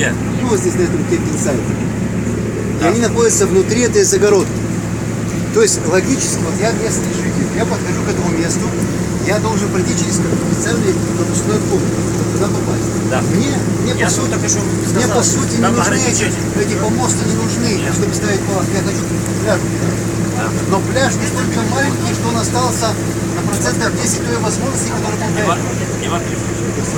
Где? ну, вот здесь на этом кемпинг-сайте. И они находятся внутри этой загородки. То есть логически, вот я местный житель, я подхожу к этому месту, я должен пройти через специальный пропускной пункт, туда попасть. Да. Мне, мне, Я по сути, что мне по сути не нужны эти, эти помосты не нужны, чтобы ставить палатки. Я хочу пляж. Но пляж настолько маленький, что он остался на процентов 10 той возможности, которая Кириллович,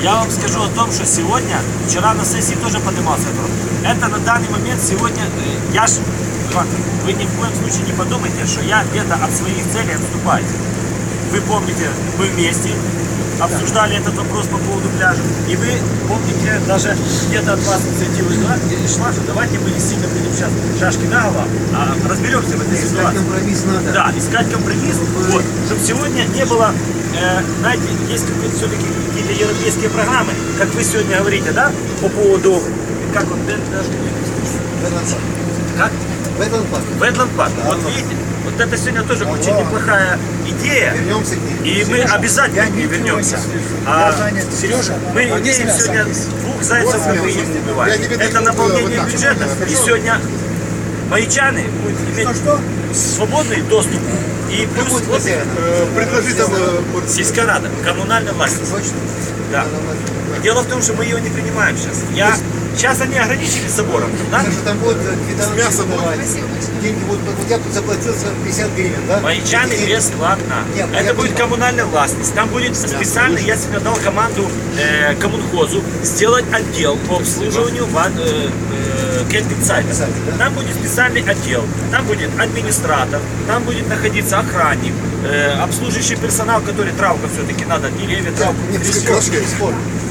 я вам скажу о том, что сегодня, вчера на сессии тоже поднимался этот. Это на данный момент сегодня, э, я ж, вы ни в коем случае не подумайте, что я где-то от своих целей отступаю. Вы помните, мы вместе обсуждали этот вопрос по поводу пляжа. И вы помните, даже где-то от вас инициатива шла, шла, что давайте мы не сильно будем сейчас шашки на голову, а разберемся в этой Искать ситуации. компромисс надо. Да, искать компромисс, вот, чтобы сегодня не было, э, знаете, есть какие-то все-таки какие-то европейские программы, как вы сегодня говорите, да, по поводу, как он, даже как? Бэтланд парк. Ветланд парк. Вот видите, вот это сегодня тоже очень неплохая идея. Вернемся к ней. И мы обязательно к ней вернемся. А, Сережа, мы имеем сегодня двух зайцев в одну не убиваем. Это наполнение бюджета. И сегодня маячаны будут иметь свободный доступ. И плюс вот, хозяином? Э, Предложи там э, сельская рада, коммунальная власть. Да. Дело в том, что мы ее не принимаем сейчас. Я, сейчас они ограничили забором, да? Там будут квитанции мясом выдавать. Деньги будут, вот я тут заплатил за 50 гривен, да? Маячаны Эти- бесплатно. Нет, Это будет понимаю. коммунальная властность. Там будет специально, я себе дал команду э, коммунхозу сделать отдел по обслуживанию ван- э, э, кемпинг-сайта. Сайта, да? Там будет специальный отдел, там будет администратор, там будет находиться охранник, э, обслуживающий персонал, который травка все-таки надо, деревья, травку. Не, бесспорно, бесспорно. А?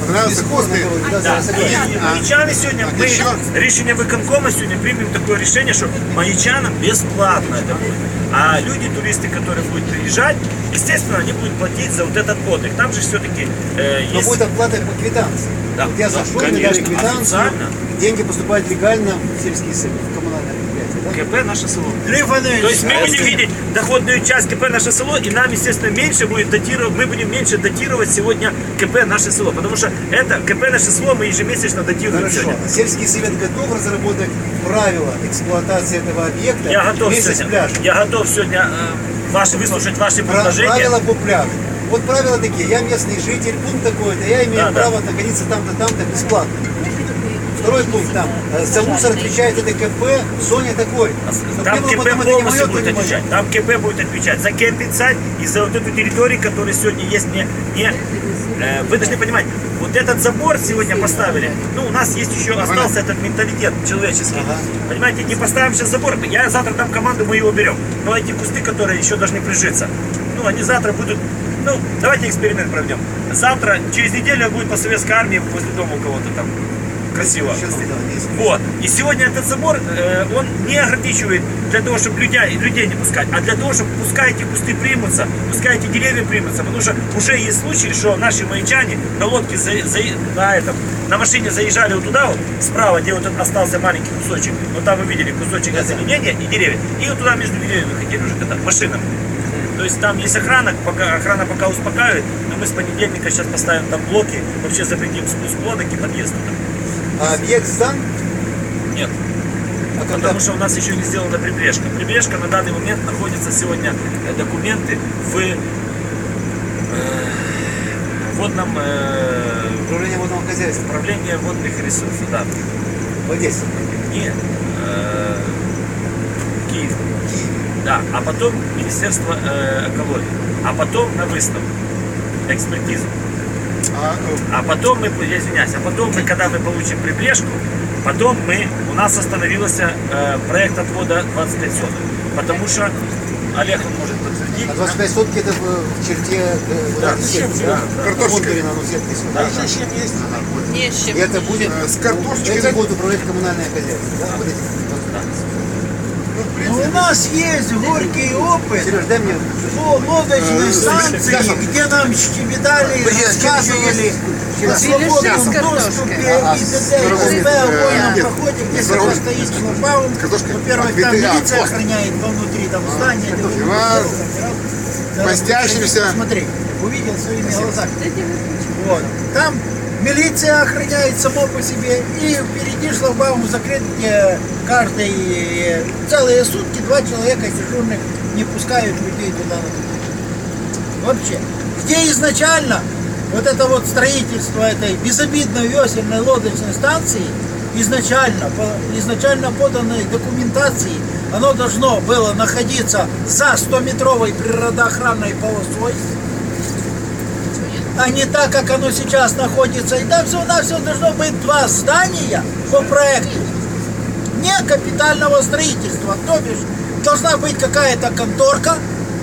Понравился говорю, да, и маячаны сегодня, А мы еще? решение выконкома сегодня примем такое решение, что маячанам бесплатно это будет. А люди, туристы, которые будут приезжать, естественно, они будут платить за вот этот отдых. Там же все-таки э, Но есть... будет оплата по квитанции. Да, Вот я зашел, мне дали квитанцию, деньги поступают легально в сельские советы, в коммунальное предприятие. Да? КП наше село. То есть мы а будем видеть доходную часть КП наше село, и нам, естественно, меньше будет датировать, мы будем меньше датировать сегодня КП наше село. Потому что это КП наше село мы ежемесячно датируем Хорошо. сегодня. Сельский совет готов разработать правила эксплуатации этого объекта Я готов сегодня, пляжем. я готов сегодня э, ваши, выслушать ваши Про- предложения. правила по пляжу. Вот правила такие, я местный житель, пункт такой-то, я имею Да, да. право находиться там-то, там-то бесплатно. Второй пункт там, э, за мусор отвечает ДКП, Соня такой. Чтобы Там не было КП потом, это полностью будет отвечать. Там КП будет отвечать за кемпинг-сайт и за вот эту территорию, которая сегодня есть не, не э, вы должны понимать, вот этот забор сегодня поставили, ну, у нас есть еще, остался этот менталитет человеческий. Понимаете, не поставим сейчас забор, я завтра дам команду, мы его берем. Но эти кусты, которые еще должны прижиться, ну, они завтра будут, ну, давайте эксперимент проведем. Завтра, через неделю будет по советской армии возле дома у кого-то там красиво. Вот. И сегодня этот забор, э, он не ограничивает для того, чтобы людей, людей не пускать, а для того, чтобы пускай эти кусты примутся, пускай эти деревья примутся. Потому что уже есть случаи, что наши маячане на лодке, за, за- на, этом, на машине заезжали вот туда вот, справа, где вот остался маленький кусочек. Вот там вы видели кусочек озеленения и деревья. И вот туда между деревьями выходили уже когда машинами. То есть там есть охрана, пока, охрана пока успокаивает, но мы с понедельника сейчас поставим там блоки, вообще запретим спуск лодок и подъезд туда. А объект сдан, Нет. а когда Потому что у нас еще не сделана прибрежка. Прибрежка на данный момент находится сегодня э, документы в э, водном э, управление водного хозяйства, управлении водных ресурсов, да. в Одессе, Нет. э, Киев. Да, а потом Министерство э, экологии. А потом на выставку, экспертизу. А, э, А потом мы, я извиняюсь, а потом мы, когда мы получим прибрежку, потом мы, у нас остановился э, проект отвода 25 соток. Потому что Олег он может подтвердить. а 25 сотки это в, черте э, Да, этой сетки, да, да? Картошка. Сотки. Да, еще чем есть? Не с чем. И это будет, с картошечкой, этим да? будет управлять коммунальное хозяйство, да? Вот этим. Ну, у нас есть горький опыт Сереж, дай мне по лодочной Э, станции, где нам щебетали, рассказывали о свободном доступе А, и т.д. и пирогом, т.п. о э, вольном проходе, где пирогом. стоит с. Во-первых, А, там а, милиция охраняет вовнутри, там здание. И вас, Да, постящимся. Смотри, увидел своими глазами. Вот. Там Милиция охраняет само по себе. И впереди шлагбаум закрыт, где каждый целые сутки два человека дежурных не пускают людей туда. Вообще. Где изначально вот это вот строительство этой безобидной весельной лодочной станции, изначально, по изначально поданной документации, оно должно было находиться за 100-метровой природоохранной полосой, а не так, как оно сейчас находится. И там всего-навсего должно быть два здания по проекту. Не капитального строительства, то бишь должна быть какая-то конторка,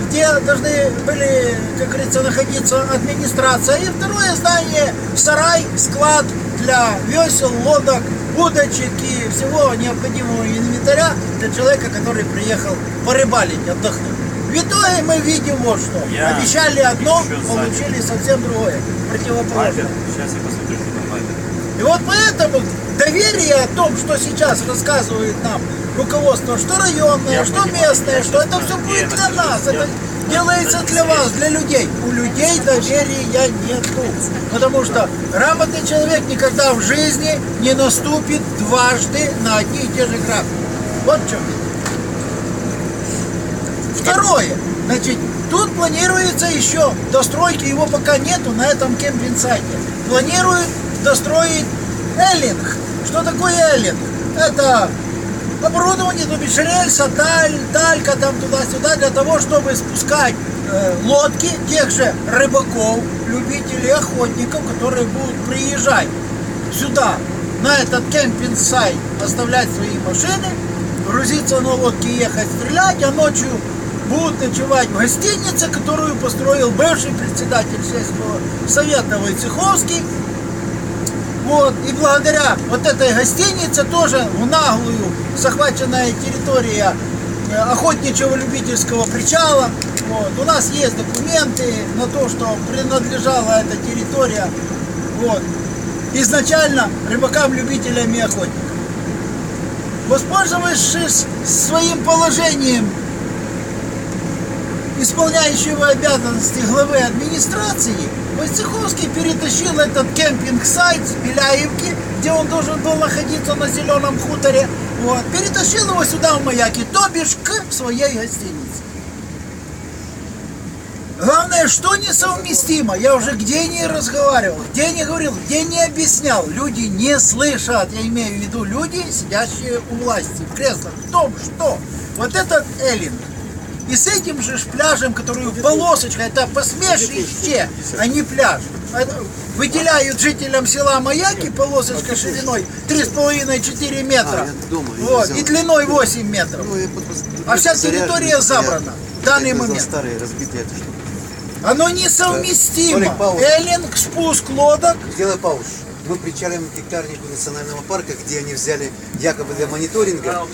где должны были, как говорится, находиться администрация. И второе здание, сарай, склад для весел, лодок, удочек и всего необходимого инвентаря для человека, который приехал порыбалить, отдохнуть. В итоге мы видим вот что. Я Обещали одно, получили совсем другое, противоположное. Сейчас я посмотрю, что там. И вот поэтому доверие о том, что сейчас рассказывает нам руководство, что районное, Я что понимаю, местное, что это все будет для нас, это делается для вас, для людей. У людей доверия нету. Потому что грамотный человек никогда в жизни не наступит дважды на одни и те же грабли. Вот в чем. Второе. Значит, тут планируется еще достройки, его пока нету на этом кемпинг-сайте. Планируют достроить эллинг. Что такое эллинг? Это оборудование, то бишь рельса, таль, талька там туда-сюда, для того, чтобы спускать э, лодки тех же рыбаков, любителей охотников, которые будут приезжать сюда, на этот кемпинг-сайт, оставлять свои машины, грузиться на лодке и ехать стрелять, а ночью будут ночевать в гостинице, которую построил бывший председатель сельского совета Войцеховский. Вот, и благодаря вот этой гостинице тоже в наглую захваченная территория э, охотничьего любительского причала. Вот. У нас есть документы на то, что принадлежала эта территория вот, изначально рыбакам-любителям и охотникам. Воспользовавшись своим положением исполняющего обязанности главы администрации, Войцеховский перетащил этот кемпинг-сайт с Беляевки, где он должен был находиться на зеленом хуторе, вот, перетащил его сюда в Маяки, то бишь к своей гостинице. Главное, что несовместимо, я уже где не разговаривал, где не говорил, где не объяснял, люди не слышат, я имею в виду люди, сидящие у власти, в креслах, в том, что вот этот Эллинг, и с этим же пляжем, который полосочка, это посмешище, а не пляж. Выделяют жителям села Маяки полосочка шириной 3,5-4 метра. А, вот, и длиной 8 метров. Ну, А вся территория забрана в данный момент. Оно несовместимо. Эллинг, спуск лодок. Сделай паузу. Мы причалим к гектарнику национального парка, где они взяли якобы для мониторинга